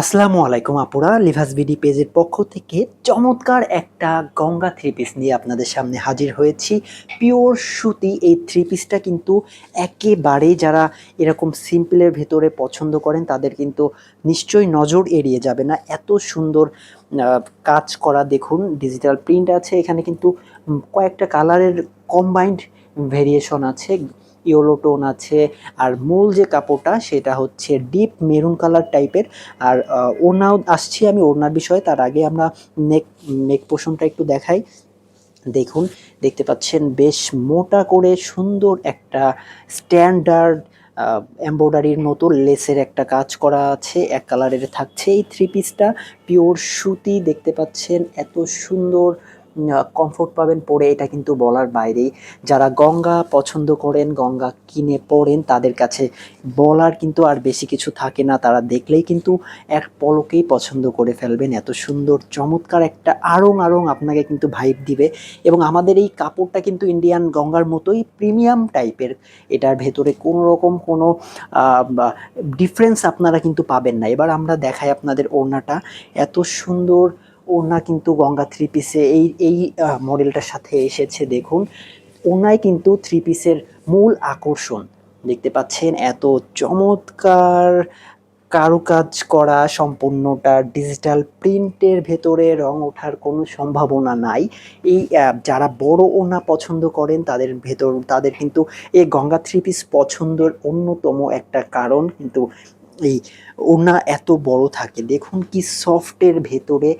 আসসালামু আলাইকুম আপুরা, লিভাস বিডি পেজের পক্ষ থেকে চমৎকার একটা গঙ্গা থ্রি পিস নিয়ে আপনাদের সামনে হাজির হয়েছি। পিওর সুতি এই থ্রি পিসটা কিন্তু একেবারেই যারা এরকম সিম্পলের ভেতরে পছন্দ করেন, তাদের কিন্তু নিশ্চয়ই নজর এড়িয়ে যাবে না। এত সুন্দর কাজ করা দেখুন ডিজিটাল প্রিন্ট আছে, এখানে কিন্তু কয়েকটা কালারের কম্বাইন্ড ভেরিয়েশন আছে। ইয়েলো টোন আছে আর মূল যে কাপড়টা সেটা হচ্ছে ডিপ মেরুন কালার টাইপের। আর আহ, ওড়নাও আসছি আমি ওড়নার বিষয়ে তার আগে আমরা নেক নেক পোষণটা একটু দেখাই। দেখুন দেখতে পাচ্ছেন বেশ মোটা করে সুন্দর একটা স্ট্যান্ডার্ড এমব্রয়ডারির মতো লেসের একটা কাজ করা আছে এক কালারের থাকছে এই থ্রি পিসটা। পিওর সুতি দেখতে পাচ্ছেন এত সুন্দর কমফোর্ট পাবেন পরে, এটা কিন্তু বলার বাইরেই। যারা গঙ্গা পছন্দ করেন, গঙ্গা কিনে পড়েন, তাদের কাছে বলার কিন্তু আর বেশি কিছু থাকে না। তারা দেখলেই কিন্তু এক পলকেই পছন্দ করে ফেলবেন। এত সুন্দর, চমৎকার একটা আড়ং আড়ং আপনাকে কিন্তু ভাইব দিবে। এবং আমাদের এই কাপড়টা কিন্তু ইন্ডিয়ান গঙ্গার মতোই প্রিমিয়াম টাইপের এটার ভেতরে কোনো রকম কোনো ডিফারেন্স আপনারা কিন্তু পাবেন না। এবার আমরা দেখাই আপনাদের ওড়নাটা। এত সুন্দর ওড়না কিন্তু গঙ্গা থ্রি পিসে এই এই মডেলটার সাথে এসেছে, দেখুন। ওনায় কিন্তু থ্রি পিসের মূল আকর্ষণ। দেখতে পাচ্ছেন, এত চমৎকার কারুকাজ করা সম্পূর্ণটা ডিজিটাল প্রিন্টের ভেতরে রং ওঠার কোনো সম্ভাবনা নাই। এই যারা বড় ওনা পছন্দ করেন, তাদের ভেতর, তাদের কিন্তু এই গঙ্গা থ্রি পিস পছন্দের অন্যতম একটা কারণ। কিন্তু এই ওনা এত বড় থাকে। দেখুন কি সফটের ভেতরে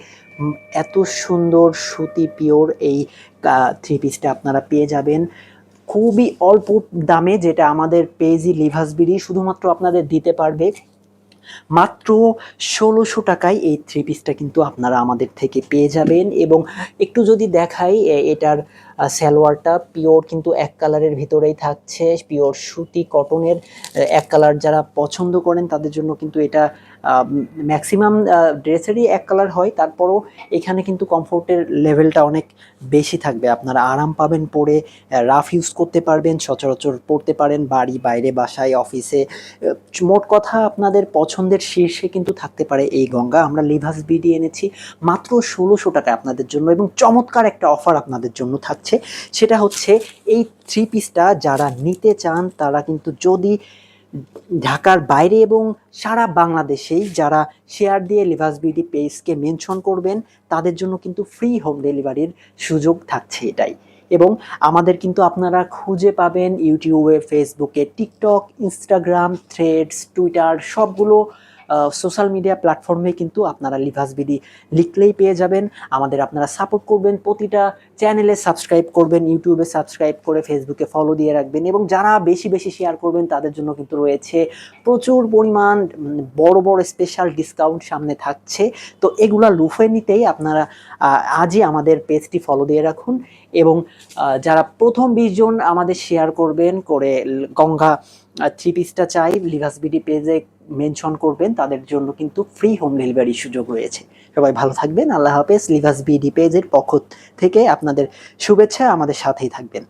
এত সুন্দর সুতি পিওর এই থ্রি পিসটা আপনারা পেয়ে যাবেন। খুবই অল্প দামে যেটা আমাদের পেজি লিভাস বিডি শুধুমাত্র আপনাদের দিতে পারবে। মাত্র ষোলোশো টাকায় এই থ্রি পিসটা কিন্তু আপনারা আমাদের থেকে পেয়ে যাবেন এবং একটু যদি দেখাই এটার সালোয়ারটা পিওর কিন্তু এক কালারের ভিতরেই থাকছে, পিওর সুতি কটনের এক কালার যারা পছন্দ করেন তাদের জন্য কিন্তু এটা ম্যাক্সিমাম ড্রেসেরই এক কালার হয়। তারপরও এখানে কিন্তু কমফোর্টের লেভেলটা অনেক বেশি থাকবে। আপনারা আরাম পাবেন পরে রাফ ইউজ করতে পারবেন, সচরাচর পড়তে পারেন বাড়ি, বাইরে, বাসায় অফিসে মোট কথা আপনাদের পছন্দের শীর্ষে কিন্তু থাকতে পারে এই গঙ্গা। আমরা লিভাস বিডি এনেছি মাত্র ষোলোশো টাকা আপনাদের জন্য এবং চমৎকার একটা অফার আপনাদের জন্য থাকছে। সেটা হচ্ছে এই থ্রি পিসটা যারা নিতে চান, তারা কিন্তু যদি ঢাকার বাইরে এবং সারা বাংলাদেশেই যারা শেয়ার দিয়ে লিভাস বিডি পেজকে মেনশন করবেন, তাদের জন্য কিন্তু ফ্রি হোম ডেলিভারির সুযোগ থাকছে এটাই। এবং আমাদের কিন্তু আপনারা খুঁজে পাবেন ইউটিউবে ফেসবুকে টিকটক ইনস্টাগ্রাম থ্রেডস টুইটার সবগুলো সোশ্যাল মিডিয়া প্ল্যাটফর্মে কিন্তু আপনারা লিভাস বিডি লিখলেই পেয়ে যাবেন। আমাদের আপনারা সাপোর্ট করবেন প্রতিটা চ্যানেলে সাবস্ক্রাইব করবেন ইউটিউবে সাবস্ক্রাইব করে ফেসবুকে ফলো দিয়ে রাখবেন এবং যারা বেশি বেশি শেয়ার করবেন তাদের জন্য কিন্তু রয়েছে প্রচুর পরিমাণ উম, বড় বড় স্পেশাল ডিসকাউন্ট সামনে থাকছে। তো এগুলা লুফে নিতেই আপনারা আজই আমাদের পেজটি ফলো দিয়ে রাখুন এবং যারা প্রথম বিশ জন আমাদের শেয়ার করবেন করে গঙ্গা থ্রি পিসটা চাই লিভাস বিডি পেজে মেনশন করবেন, তাদের জন্য কিন্তু ফ্রি হোম ডেলিভারির সুযোগ রয়েছে। সবাই ভালো থাকবেন, আল্লাহ হাফেজ লিভাস বিডি পেজের পক্ষ থেকে আপনাদের শুভেচ্ছা, আমাদের সাথেই থাকবেন।